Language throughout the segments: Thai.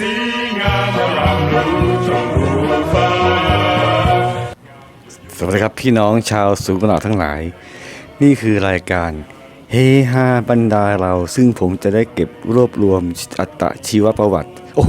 สีงามรามรู้ชมพูฟ้า สวัสดีครับพี่น้องชาวสูงกระหนาทั้งหลาย นี่คือรายการเฮฮาบรรดาเรา ซึ่งผมจะได้เก็บรวบรวมอัตชีวประวัติ โอ้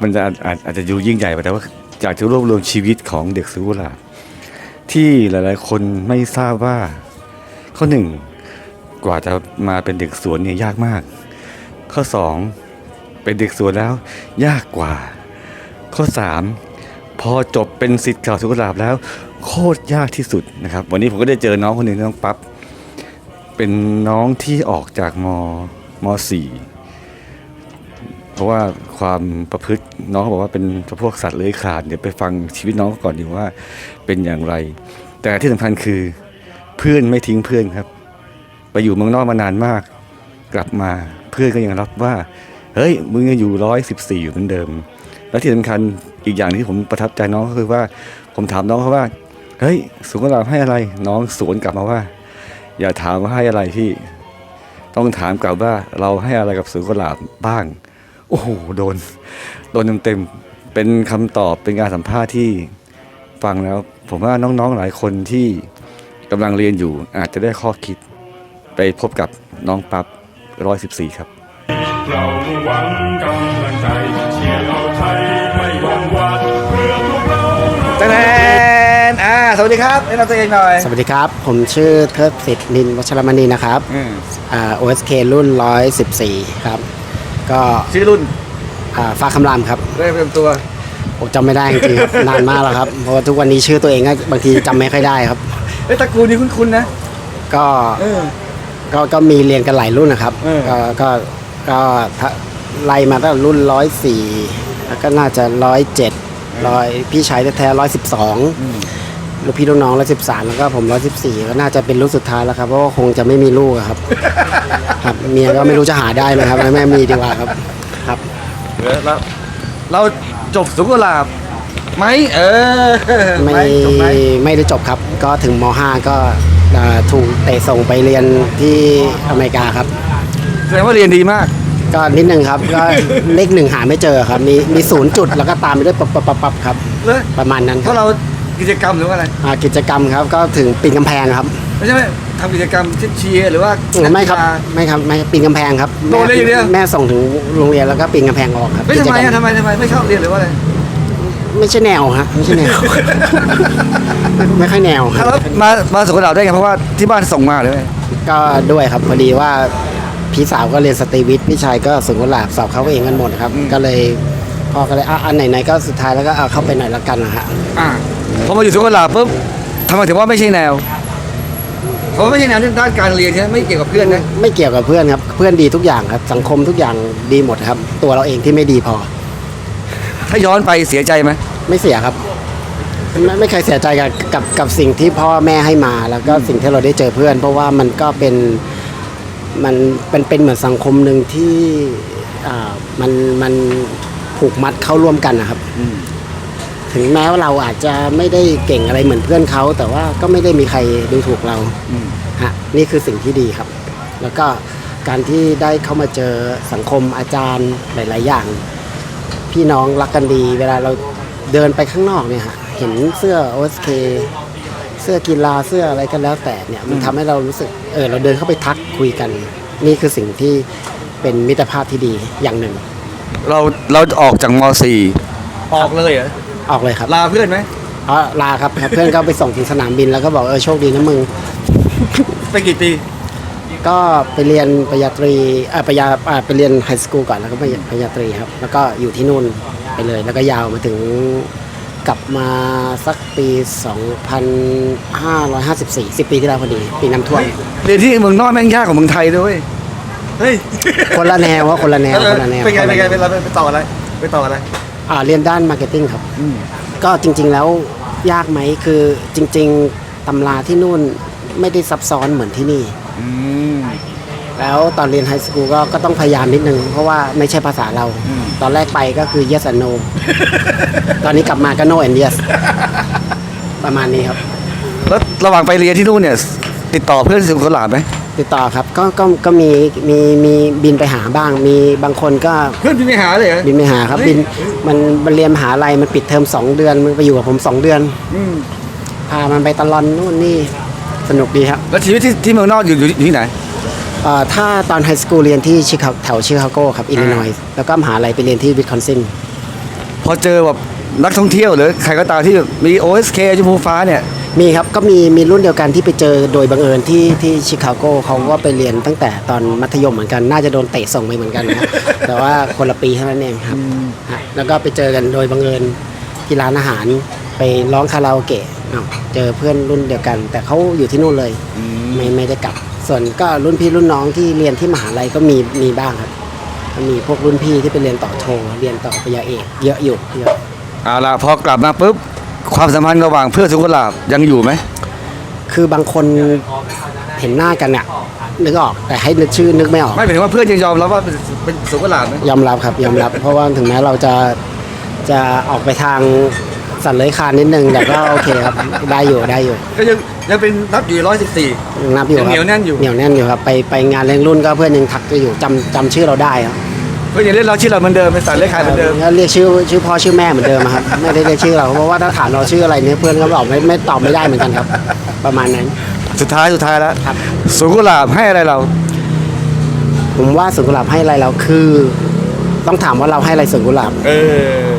มันจะอาจอาจอาจจะดูยิ่งใหญ่ไปแต่ว่าอยากจะรวบรวมชีวิตของเด็กสุราที่หลายๆ คนไม่ทราบว่า ข้อหนึ่งกว่าจะมาเป็นเด็กสวนเนี่ยยากมาก ข้อสอง เป็นเด็กสวนแล้ว ยากกว่า ข้อสามพอจบเป็นสิทธิ์เก่าสุขลาบแล้ว โคตรยากที่สุดนะครับ วันนี้ผมก็ได้เจอน้องคนหนึ่งน้องปั๊บเป็นน้องที่ออกจากมมสี่เพราะว่าความประพฤติน้องเขาบอกว่าเป็นพวกสัตว์เลื้อยคลานเดี๋ยวไปฟังชีวิตน้องก่อนดีว่าเป็นอย่างไร แต่ที่สำคัญคือเพื่อนไม่ทิ้งเพื่อนครับ ไปอยู่เมืองนอกมานานมาก กลับมาเพื่อนก็ยังรับว่า เฮ้ยมึงยังอยู่ร้อยสิบสี่อยู่เหมือนเดิม และที่สำคัญอีกอย่างที่ผมประทับใจน้องก็คือว่าผมถามน้องเขาว่า เฮ้ยสุกลาบให้อะไร น้องสวนกลับมาว่า อย่าถามว่าให้อะไรพี่ ต้องถามกลับว่าเราให้อะไรกับสุกลาบบ้าง โอ้โหโดน โดนเต็มๆเป็นคำตอบเป็นการสัมภาษณ์ที่ฟังแล้ว ผมว่าน้องๆหลายคนที่กำลังเรียนอยู่อาจจะได้ข้อคิดไปพบกับน้องปั๊บร้อยสิบสี่ครับ เราหวังกำลังใจเชียร์เอาไทยไม่หวั่นหวาดเพื่อพวกเราแตนอ่าสวัสดีครับแนะนำตัวเองหน่อย สวัสดีครับ ผมชื่อเทิดสิทธิ์นินวัชรมณีนะครับอืม อ่า OSK รุ่น 114 ครับ ก็ชื่อรุ่นอ่าฟ้าคำรามครับเริ่มเริ่มตัว ผมจำไม่ได้จริงๆครับ นานมากแล้วครับ เพราะว่าทุกวันนี้ชื่อตัวเองก็บางทีจำไม่ค่อยได้ครับ เอ้ยตระกูลนี้คุ้นๆนะ ก็เออ ก็ก็มีเรียนกันหลายรุ่นนะครับ เออ ก็ก็ ก็ถ้าไล่มาตั้งแต่รุ่น104แล้วก็น่าจะ107ร้อยพี่ชายแท้ๆ112ลูกพี่ลูกน้องร้อยสิบสามแล้วก็ผมร้อยสิบสี่ก็น่าจะเป็นลูกสุดท้ายแล้วครับ เพราะว่าคงจะไม่มีลูกอะครับ ครับเมียก็ไม่รู้จะหาได้ไหมครับไม่มีดีกว่าครับครับแล้วเราจบสุกุหลาบไหมเออไม่หจบไหมไม่ได้จบครับ ก็ถึงม .5 ก็อ่าถูกเตะส่งไปเรียนที่อเมริกาครับแส ดงว่าเรียนดีมาก ก็นิดนึงครับ ก็เลขหนึ่งหาไม่เจอครับ มีมีศูนย์จุดแล้วก็ตามไปด้วยปับปับปับปับครับ เลยประมาณนั้นเพครับราะเรากิจกรรมหรือว่าอะไรอ่ากิจกรรมครับก็ถึงปีนกำแพงครับไม่ใช่ไหมทำกิจกรรมเชียร์หรือว่าไม่ครับนักกีฬา ไม่ครับไม่ปีนกำแพงครับโดนเลยอย่างเดียว แม่ส่งถึงโรงเรียนแล้วก็ปีนกำแพงออกครับไม่ทำไมกิจกรอะรทำไมทำไมไม่ชอบเรียนหรือว่าอะไรไม่ใช่แนวฮะไม่ใช่แนว ไม่ค่อยแนวครับ แล้วมามาสุกุหลาบได้ไงเพราะว่าที่บ้านส่งมาเลยก็ด้วยครับพอดีว่า พี่สาวก็เรียนสตรีวิทย์พี่ชายก็สุนทรลาบสอบเขาเองกันหมดครับ ก็เลยพ่อก็เลยอะอันไหนๆก็สุดท้ายแล้วก็เอาเข้าไปหน่อยละกันนะฮะอ่าพอมาอยู่สุกุหลาบปุ๊บทำไมถึงว่าไม่ใช่แนวเพราะไม่ใช่แนวด้านการเรียนใช่ไหมไม่เกี่ยวกับเพื่อนนะไม่เกี่ยวกับเพื่อนครับ เพื่อนดีทุกอย่างครับ สังคมทุกอย่างดีหมดครับ ตัวเราเองที่ไม่ดีพอ ถ้าย้อนไปเสียใจไหมไม่เสียครับ ไม่ไม่เคยเสียใจกับกับกับสิ่งที่พ่อแม่ให้มา แล้วก็สิ่งที่เราได้เจอเพื่อน เพราะว่ามันก็เป็น มันเป็นเป็นเหมือนสังคมหนึ่งที่อ่ามันมันผูกมัดเข้าร่วมกันนะครับถึงแม้ว่าเราอาจจะไม่ได้เก่งอะไรเหมือนเพื่อนเขา แต่ว่าก็ไม่ได้มีใครดูถูกเราฮะนี่คือสิ่งที่ดีครับ แล้วก็การที่ได้เข้ามาเจอสังคมอาจารย์หลาย ๆ อย่าง พี่น้องรักกันดี เวลาเราเดินไปข้างนอกเนี่ยฮะเห็นเสื้อ OSK เสื้อกีฬาเสื้ออะไรก็แล้วแต่เนี่ยมันทำให้เรารู้สึกเออเราเดินเข้าไปทักคุยกัน นี่คือสิ่งที่เป็นมิตรภาพที่ดีอย่างหนึ่ง เราเราออกจากม .4 ออกเลยเหรอออกเลยครับ ลาเพื่อนไหมอ๋อลาครับครับ เพื่อนก็ไปส่งถึงสนามบินแล้วก็บอกเออโชคดีนะมึง ไปกี่ปีก็ไปเรียนปริญญาตรีเอ่อปริญญาอ่าไปเรียนไฮสคูลก่อนแล้วก็ไปปริญญาตรีครับ แล้วก็อยู่ที่นู่นไปเลย แล้วก็ยาวมาถึง กลับมาสักปี 2554 10 ปีที่แล้วพอดี ปีน้ำท่วม เรียนที่เมืองนอกแม่งยากกว่าเมืองไทยด้วยเฮ้ยคนละแนวว่าคนละแนวคนละแนวเป็นไงเป็นไงเป็นอะไรไปต่ออะไรไปต่ออะไรอ่าเรียนด้านมาร์เก็ตติ้งครับ ก็จริง ๆแล้วยากไหมคือจริง ๆตำราที่นู่นไม่ได้ซับซ้อนเหมือนที่นี่อืม แล้วตอนเรียนไฮสคูลก็ก็ต้องพยายามนิดนึง เพราะว่าไม่ใช่ภาษาเรา ตอนแรกไปก็คือ yes and no ตอนนี้กลับมาก็ no and yes ประมาณนี้ครับ แล้วระหว่างไปเรียนที่นู่นเนี่ย ติดต่อเพื่อนสุขลาบไหมติดต่อครับก็ก็ก็มีมีมีบินไปหาบ้าง มีบางคนก็เพื่อนพี่ไม่หาเลยเหรอบินไปหาครับเฮ้ยบินมันมันเรียนมหาลัยมันปิดเทอมสองเดือนมันไปอยู่กับผมสองเดือนอืมพามันไปตลอนนู่นนี่สนุกดีครับแล้วชีวิตที่ที่เมืองนอกอยู่อยู่อยู่ที่ไหน เอ่อถ้าตอนไฮสคูลเรียนที่ชิคาแถวชิคาโกครับอิลลินอยส์แล้วก็มหาลัยไปเรียนที่วิสคอนซิน พอเจอแบบนักท่องเที่ยวหรือใครก็ตามที่มี OSK ชมพูฟ้าเนี่ย มีครับ ก็มีมีรุ่นเดียวกันที่ไปเจอโดยบังเอิญที่ที่ชิคาโกเขาก็ไปเรียนตั้งแต่ตอนมัธยมเหมือนกัน น่าจะโดนเตะส่งไปเหมือนกันนะแต่ว่าคนละปีเท่านั้นเองครับฮะแล้วก็ไปเจอกันโดยบังเอิญที่ร้านอาหารไปร้องคาราโอเกะอ้าวเจอเพื่อนรุ่นเดียวกัน แต่เขาอยู่ที่นู่นเลย ไม่ไม่ได้กลับ ส่วนก็รุ่นพี่รุ่นน้องที่เรียนที่มหาลัยก็มีมีบ้างครับก็มีพวกรุ่นพี่ที่ไปเรียนต่อโทเรียนต่อปริญญาเอกเยอะอยู่เยอะเอาละพอกลับมาปุ๊บความสัมพันธ์ระหว่างเพื่อนสุขลาบยังอยู่ไหมคือบางคนเห็นหน้ากันอะนึกออกแต่ให้นึกชื่อนึกไม่ออกไม่หมายถึงว่าเพื่อนยังยอมรับว่าเป็นเป็นสุขลาบไหมยอมรับครับยอมรับ เพราะว่าถึงแม้เราจะจะออกไปทางสัตว์เลื้อยคลานนิดนึงแต่ก็โอเคครับได้อยู่ได้อยู่ก็ยัง ยังเป็นนับอยู่ร้อยสิบสี่ยังนับอยู่ครับยังเหนียวแน่นอยู่ เหนียวแน่นอยู่ครับไปไปงานเลี้ยงรุ่นก็เพื่อนยังทักจะอยู่จำจำชื่อเราได้ครับเพื่อนยังเล่นเราชื่อเราเหมือนเดิมเป็นสายเล่นขายเหมือนเดิมก็เรียกชื่อชื่อพ่อชื่อแม่เหมือนเดิมครับ ไม่ได้เรียกชื่อเราเพราะว่าถ้าถามเราชื่ออะไรเนี่ยเพื่อนก็บอกไม่ไม่ตอบไม่ได้เหมือนกันครับ ประมาณนั้น สุดท้ายสุดท้ายแล้วครับ สุขลาบให้อะไรเรา ผมว่าสวนกุหลาบให้อะไรเราคือ ต้องถามว่าเราให้อะไรสวนกุหลาบเออ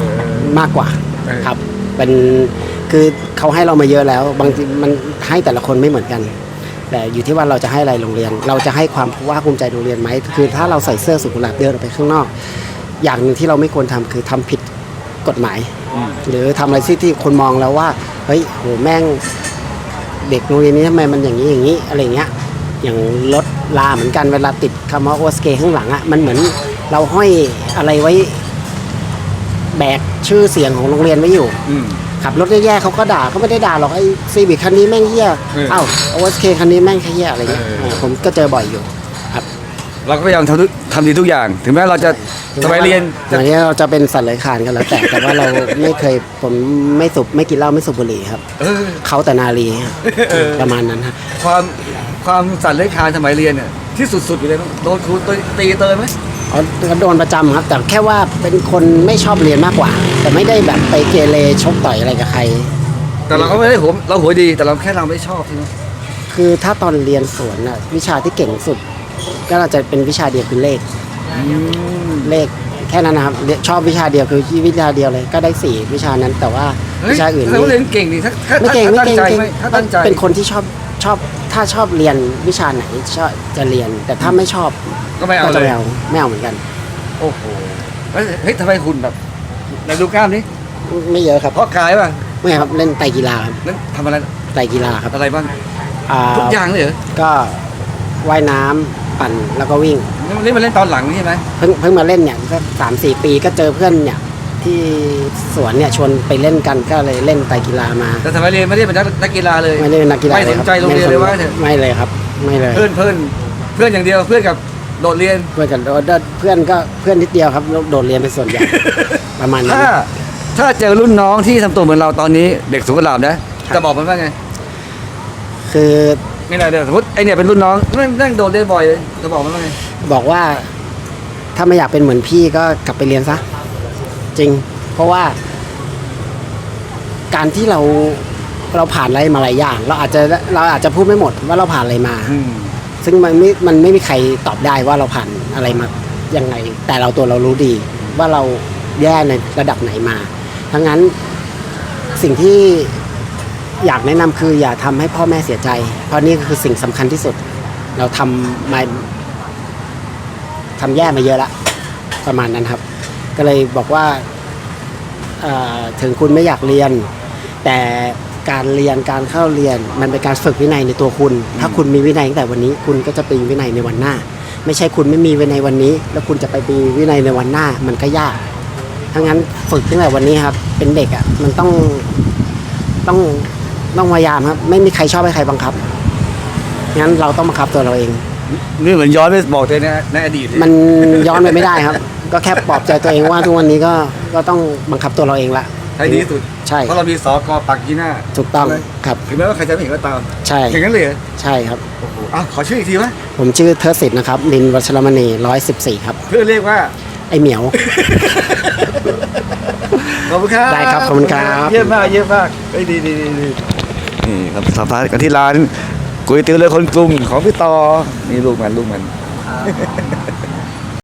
มากกว่าเออครับ เป็น คือเขาให้เรามาเยอะแล้ว บางทีมันให้แต่ละคนไม่เหมือนกัน แต่อยู่ที่ว่าเราจะให้อะไรโรงเรียน เราจะให้ความภาคภูมิใจโรงเรียนไหมคือถ้าเราใส่เสื้อสุกุหลาบเดินออกไปข้างนอก อย่างหนึ่งที่เราไม่ควรทำคือทำผิดกฎหมาย หรือทำอะไรที่ที่คนมองแล้วว่าเฮ้ยโหแม่งเด็กโรงเรียนนี้ทำไมมันอย่างนี้อย่างนี้อะไรเงี้ยอย่างรถลาเหมือนกันเวลาติดคำว่าโอสเกข้างหลังอะ่ะมันเหมือนเราห้อยอะไรไว้แบกชื่อเสียงของโรงเรียนไว้อยู่อื ขับรถแย่ๆเขาก็ด่าเขาไม่ได้ด่าหรอกไอ้ซีบิคคันนี้แม่งเหี้ยเออเอ้าโอสเคคันนี้แม่งเหี้ยอะไรเงี้ยเออ เออผมก็เจอบ่อยอยู่ครับเราก็พยายามทำทุกทำดีทุกอย่าง ถึงแม้เราจะสมัยเรียนตอนนี้เราจะเป็นสัตว์เลื้อยคลานกันแล้วแต่แต่ว่าเราไม่เคยผมไม่สูบไม่กินเหล้าไม่สูบบุหรี่ครับเออ เขาแต่นาลีครับเออ ประมาณนั้นฮะ ความความสั่นเล่นคานสมัยเรียนเนี่ยที่สุดๆอยู่เลยโดนครูตีเตยไหม เขาเขาโดนประจำครับ แต่แค่ว่าเป็นคนไม่ชอบเรียนมากกว่า แต่ไม่ได้แบบไปเกเรชกต่อยอะไรกับใคร แต่เราก็ไม่ได้หัวเราหัวดีแต่เราแค่เราไม่ชอบใช่ไหมคือถ้าตอนเรียนสวนอะวิชาที่เก่งสุด ก็จะเป็นวิชาเดียวคือเลขเลขแค่นั้นนะครับเรียนชอบวิชาเดียวคือวิชาเดียวเลยก็ได้สี่วิชานั้นแต่ว่าเฮ้ยวิชาอื่นเรานี่เรียนเก่งดีถ้าถ้าไม่เก่งถ้าไม่ตั้งเก่งใจเก่งไหมถ้าตั้งใจ เป็นคนที่ชอบชอบ ถ้าชอบเรียนวิชาไหนชอบจะเรียน แต่ถ้าไม่ชอบก็ไม่เอาก็เลจะย ไม่เอาไม่เอาเหมือนกัน โอ้โหเฮ้ยเฮ้ยทำไมคุณแบบไหนดูกล้ามนี้ไม่เยอะครับเพราะกายป่ะไม่ครับเล่นไตรกีฬาครับนั่นทำอะไรไตรกีฬาครับอะไรบ้างอ่าทุกอย่างเลยเหรอก็ว่ายน้ำปั่นแล้วก็วิ่ง นี่มันเล่นตอนหลังใช่ไหมเพิ่งเพิ่งมาเล่นเนี่ยก็สามสี่ปีก็เจอเพื่อนเนี่ย ที่สวนเนี่ยชวนไปเล่นกันก็เลยเล่นไตรกีฬามาแต่สมัยเรียนไม่ได้เป็นนักนักกีฬาเลย ไม่ได้เป็นนักกีฬาไม่สนใจลโรงเรียนเลยว่าเถอะไม่เลยครับ ไม่เลย เพื่อนเพื่อนเพื่อนอย่างเดียวเพื่อนกับโดดเรียนเพื่อนกันเพื่อนก็เพื่อนนิดเดียวครับโดดเรียนเป็นส่วนใหญ่ประมาณนั้นถ้าถ้าเจอรุ่นน้องที่ทำตัวเหมือนเราตอนนี้เด็กสุขลาบนะจะบอกมันว่าไง คือไม่ได้เดี๋ยวสมมติไอเนี่ยเป็นรุ่นน้องนั่งนั่งโดดเรียนบ่อยเลยจะบอกมันว่าไงบอกว่าถ้าไม่อยากเป็นเหมือนพี่ก็กลับไปเรียนซะ จริง เพราะว่า การที่เราเราผ่านอะไรมาหลายอย่าง เราอาจจะเราอาจจะพูดไม่หมดว่าเราผ่านอะไรมา อืม ซึ่งมันไม่ มันไม่มีใครตอบได้ว่าเราผ่านอะไรมายังไง แต่เราตัวเรารู้ดี ว่าเราแย่ในระดับไหนมาทั้งนั้นสิ่งที่อยากแนะนำคือ อย่าทำให้พ่อแม่เสียใจ เพราะนี่คือสิ่งสำคัญที่สุด เราทำมาทำแย่มาเยอะละประมาณนั้นครับ ก็เลยบอกว่าเอ่อถึงคุณไม่อยากเรียน แต่การเรียนการเข้าเรียนมันเป็นการฝึกวินัยในตัวคุณ ถ้าคุณมีวินัยตั้งแต่วันนี้ คุณก็จะเป็นวินัยในวันหน้า ไม่ใช่คุณไม่มีวินัยวันนี้ แล้วคุณจะไปมีวินัยในวันหน้ามันก็ยากทั้งนั้นฝึกตั้งแต่วันนี้ครับ เป็นเด็กอะมันต้องต้องต้องพยายามครับ ไม่มีใครชอบให้ใครบังคับงั้นเราต้องบังคับตัวเราเองนี่เหมือนย้อนไปบอกตัวเองในในอดีตมันย้อนไปไม่ได้ครับ ก็แค่ปลอบใจตัวเองว่าทุกวันนี้ก็ก็ต้องบังคับตัวเราเองละ ให้ดีที่สุดใช่ เพราะเรามีสอกอปักที่หน้าถูกต้องใช่ไหมครับ ถึงแม้ว่าใครจะไม่เห็นก็ตามใช่ อย่างนั้นเลยเหรอใช่ครับ โอ้โหอ้าวขอชื่ออีกทีไหมผมชื่อเทอร์สิทธิ์นะครับลินวัชรมณีร้อยสิบสี่ครับ เพื่อเรียกว่า ไอเหมียว ขอบคุณครับได้ครับขอบคุณครับ เยี่ยมมากเยี่ยมมากเฮ้ยดีดีดีดีนี่ครับสัมภาษณ์กันที่ร้านก๋วยเตี๋ยวเรือคนกรุงของพี่ต่อนี่ลูกมันลูกมัน